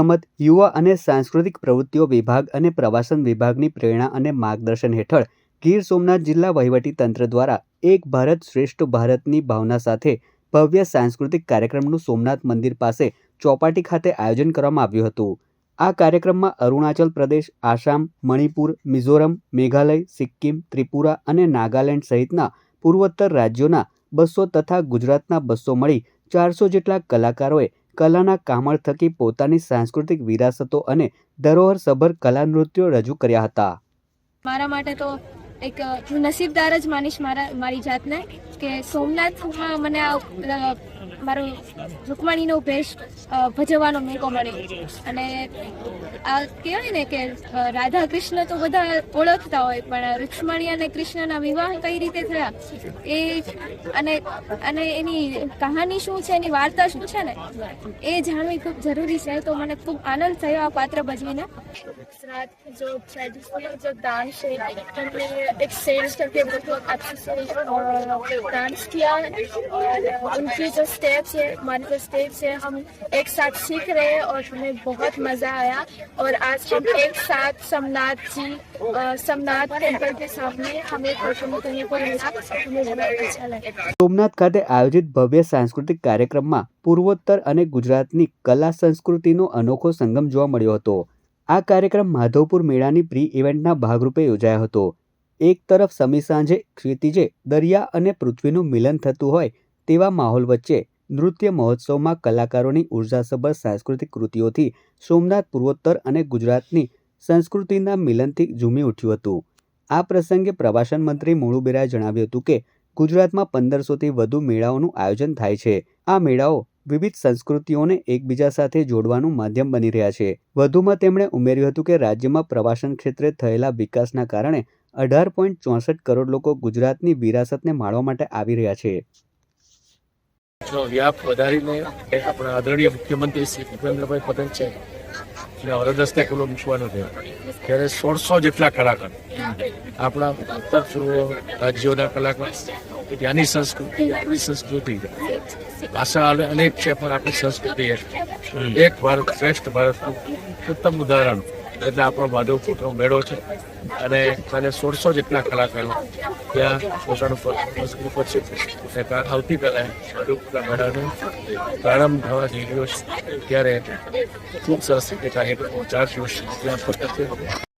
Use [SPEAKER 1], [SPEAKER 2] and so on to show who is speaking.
[SPEAKER 1] રમતગમત, યુવા અને સાંસ્કૃતિક પ્રવૃત્તિઓ વિભાગ અને પ્રવાસન વિભાગની પ્રેરણા અને માર્ગદર્શન હેઠળ ગીર સોમનાથ જિલ્લા વહીવટી તંત્ર દ્વારા એક ભારત શ્રેષ્ઠ ભારતની ભાવના સાથે ભવ્ય સાંસ્કૃતિક કાર્યક્રમનું સોમનાથ મંદિર પાસે ચોપાટી ખાતે આયોજન કરવામાં આવ્યું હતું. આ કાર્યક્રમમાં અરુણાચલ પ્રદેશ, આસામ, મણિપુર, મિઝોરમ, મેઘાલય, સિક્કિમ, ત્રિપુરા અને નાગાલેન્ડ સહિતના પૂર્વોત્તર રાજ્યોના બસો તથા ગુજરાતના બસો મળી ચારસો જેટલા કલાકારોએ કલાના કામળ થકી પોતાની સાંસ્કૃતિક વિરાસતો અને ધરોહરસભર કલા નૃત્યો રજૂ કર્યા હતા.
[SPEAKER 2] મારા માટે તો એક હું નસીબદાર જ માનીશ મારા, મારી જાતને કે સોમનાથમાં મને આ મારું મારો રૂકમણીનો ભેષ ભજવવાનો મોકો મળ્યો. અને આ કહેવાય ને કે અ, રાધા કૃષ્ણ તો બધા ઓળખતા હોય પણ રૂક્ષ્મણી અને કૃષ્ણના વિવાહ કઈ રીતે થયા એ અને અને એની કહાની શું છે એની વાર્તા શું છે ને એ જાણવી ખૂબ જરૂરી છે તો મને ખૂબ આનંદ થયો આ પાત્ર ભજવીને
[SPEAKER 3] गुजरात के जो ट्रेडिशनल जो डांस है हमने एक्सचेंज करके बहुत अच्छे से डांस किया है और उनकी जो स्टेप्स है हमारी जो स्टेप्स है हम एक साथ सीख रहे हैं और हमें बहुत मज़ा आया और आज हम एक साथ समनाथ जी अ, समनाथ टेम्पल के सामने हमें परफॉर्म करने को मिला हमें बहुत अच्छा लगा
[SPEAKER 1] સોમનાથ ખાતે આયોજિત ભવ્ય સાંસ્કૃતિક કાર્યક્રમમાં પૂર્વોત્તર અને ગુજરાતની કલા સંસ્કૃતિનો અનોખો સંગમ જોવા મળ્યો હતો આ કાર્યક્રમ માધવપુર મેળાની પ્રી ઇવેન્ટના ભાગરૂપે યોજાયો હતો એક તરફ સમી સાંજે ક્ષિતિજે દરિયા અને પૃથ્વીનું મિલન થતું હોય તેવા માહોલ વચ્ચે નૃત્ય મહોત્સવમાં કલાકારોની ઉર્જાસભર સાંસ્કૃતિક કૃતિઓથી સોમનાથ પૂર્વોત્તર અને ગુજરાતની સંસ્કૃતિના મિલનથી ઝૂમી ઉઠ્યું હતું. આ પ્રસંગે પ્રવાસન મંત્રી મોળુબેરાએ જણાવ્યું હતું કે, ગુજરાતમાં પંદરસોથી વધુ મેળાઓનું આયોજન થાય છે. આ મેળાઓ વિવિધ સંસ્કૃતિઓને એકબીજા સાથે જોડવાનું માધ્યમ બની રહ્યા છે. વધુમાં તેમણે ઉમેર્યું હતું કે, રાજ્યમાં પ્રવાસન ક્ષેત્રે થયેલા વિકાસના કારણે અઢાર પોઈન્ટ ચોસઠ કરોડ લોકો ગુજરાતની વિરાસતને માણવા માટે આવી રહ્યા છે.
[SPEAKER 4] નો વ્યાપ વધારીને આપણા આદરણીય મુખ્યમંત્રી શ્રી ભૂપેન્દ્રભાઈ પટેલ છે. ને અરદસ્તે ખુલ્લો મૂકવાનો છે. ત્યારે સોળસો જેટલા કલાકાર આપણા ઉત્તર રાજ્યોના કલાકાર ત્યાંની સંસ્કૃતિ, આપણી સંસ્કૃતિ. ભાષા અનેક છે, પણ આપણી સંસ્કૃતિ એક ભારત શ્રેષ્ઠ ભારતનું ઉત્તમ ઉદાહરણ. એટલે આપણો માધવપુરનો મેળો છે. અને અને સોળસો જેટલા કલાકારો ત્યાં પોતાનું ગ્રુપ છે. અને આવતીકાલે માધવપુરના મેળાનો પ્રારંભ થવા જઈ રહ્યો છે. ત્યારે ખૂબ સરસ રીતે કાર્યક્રમો ચાર દિવસ ત્યાં પતશે